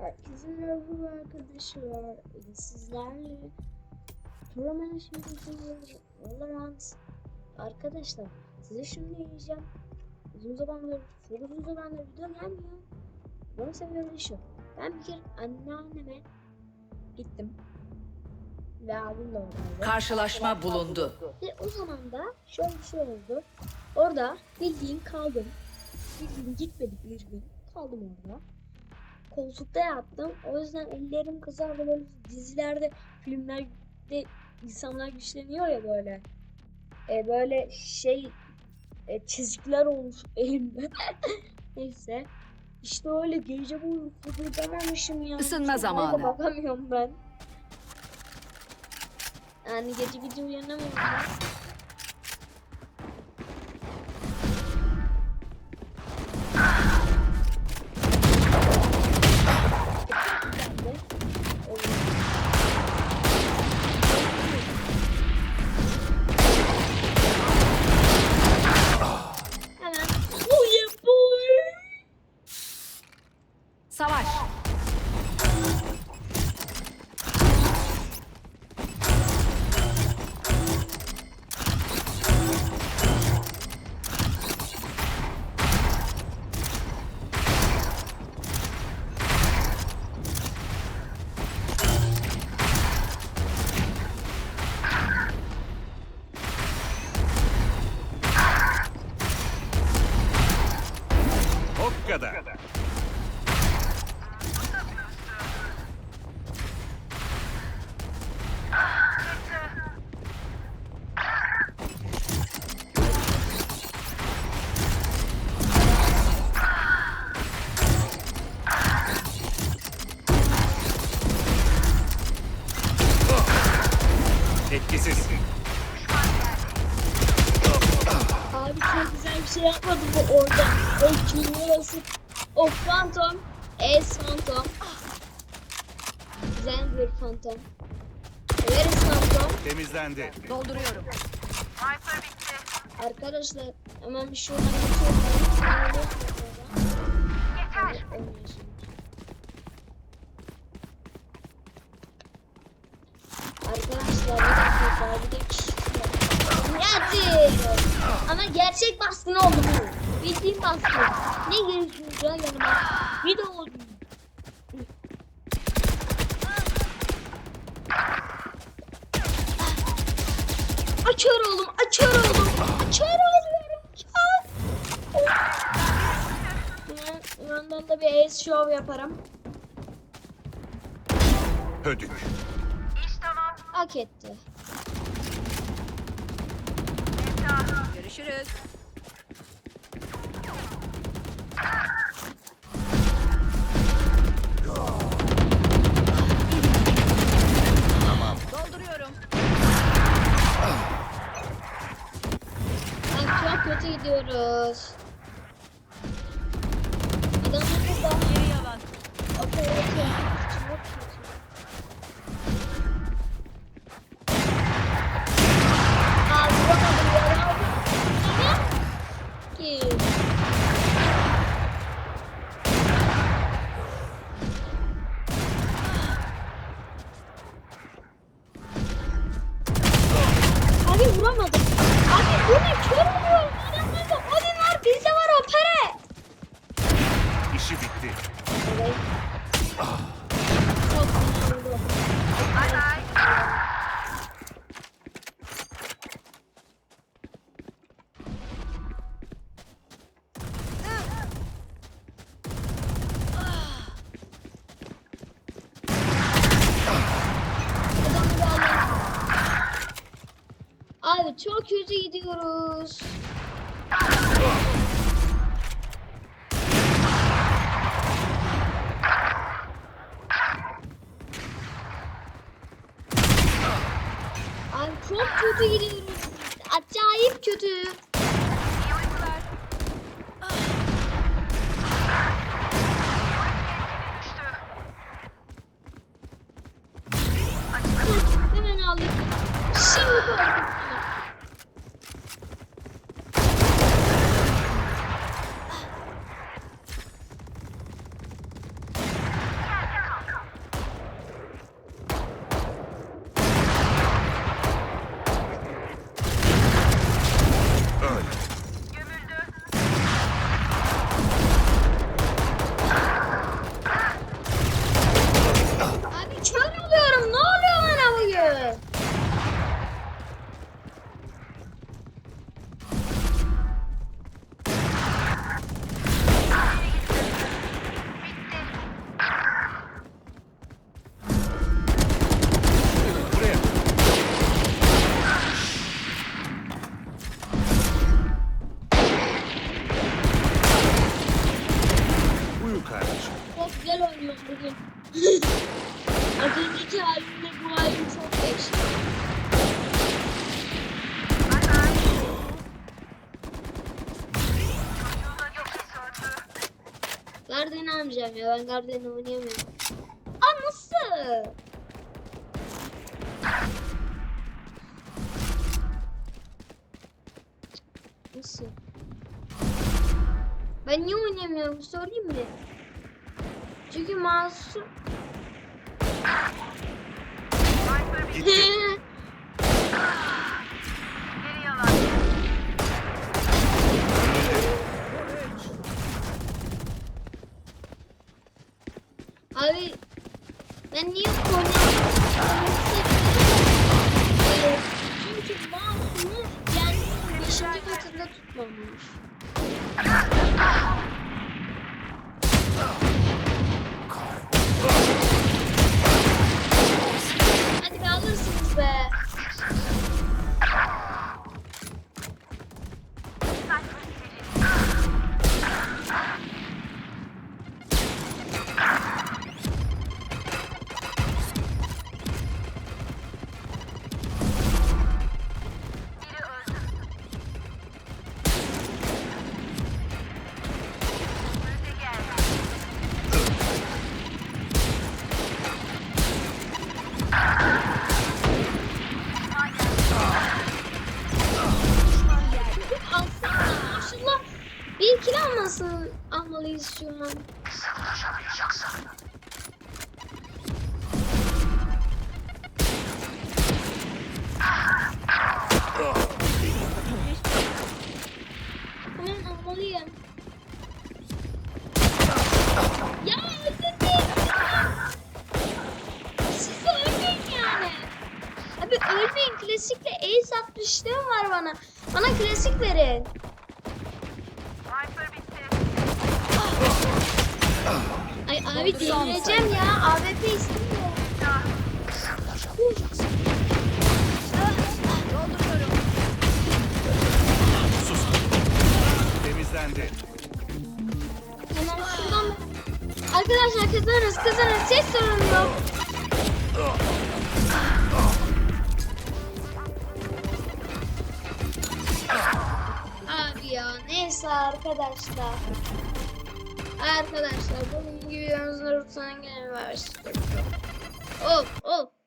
Herkese merhaba arkadaşlar. Bugün sizlerle Pro Management Valorant Arkadaşlar size şunu diyeceğim. Uzun zamandır, çok uzun zamandır video gelmiyor. Bunun sebebi şu. Ben bir kere anneanneme gittim. Ve abim de oradaydı. Karşılaşma bulundu. Ve o zaman da şöyle bir şey oldu. Orada bildiğin kaldım. Bildiğin gitmedik bir gün. Kaldım orada. Koltukta yattım. O yüzden ellerim kızardı. Böyle dizilerde, filmlerde insanlar güçleniyor ya böyle. E, böyle şey e, çizikler olmuş elimde. Neyse. İşte öyle gece boyu kıpırdamamışım ya. Isınma Çok zamanı. Bakamıyorum ben. Yani gece gece uyanamıyorum ben. Bir şey yapmadı bu orada. O cümlesi. O fantom. Es fantom. Güzel bir fantom. Severiz fantom. Temizlendi. Dolduruyorum. Arkadaşlar hemen bir şuradan geçiyorum. Yeter. Arkadaşlar bir dakika bir dakika. Geldi. Ama gerçek baskın oldu bu. Bildiğin baskın. Ne geliyorsunuz ya yanıma? De oldu. Açıyor oğlum, açıyor oğlum. Açıyor oğlum. Açıyor. Yandan da bir ace show yaparım. Hödük. Hak etti. Görüşürüz. Dolduruyorum. Bak çok kötü gidiyoruz. Adamlar burada. Geri yalan. Okey okey. Çok kötü. Aa vuramadım ya. Tamam. Ki. Abi vuramadım. Abi bu ne? Kör vuruyorum. Adamlarda Odin var. Bizde var opere. İşi bitti. Evet. Çok güzel oldu. Adamı da alalım. Abi çok kötü gidiyoruz. Abi çok kötü gidiyoruz. Acayip kötü. Hemen aldık. Şimdi koyduk. Garden almayacağım ya. Ben Garden oynayamıyorum. Aa nasıl? Nasıl? Ben niye oynayamıyorum söyleyeyim mi? Çünkü masum. Gitti. Abi ben niye? Ee, Çünkü masumu yani 5. katında tutmamış. almalıyız şu an. Hemen almalıyım. Ya öldürdüm. Siz de ölmeyin yani. Abi ölmeyin. Klasikle ace atmışlığım var bana. Bana klasik verin. Ay abi delireceğim ya. AWP istemiyorum. Sus. Temizlendi. Hemen şuradan Arkadaşlar kazanırız kazanırız. Hiç sorun yok. Abi ya neyse arkadaşlar. Arkadaşlar bugün yanınızda lütfen gelin başlayalım. Of of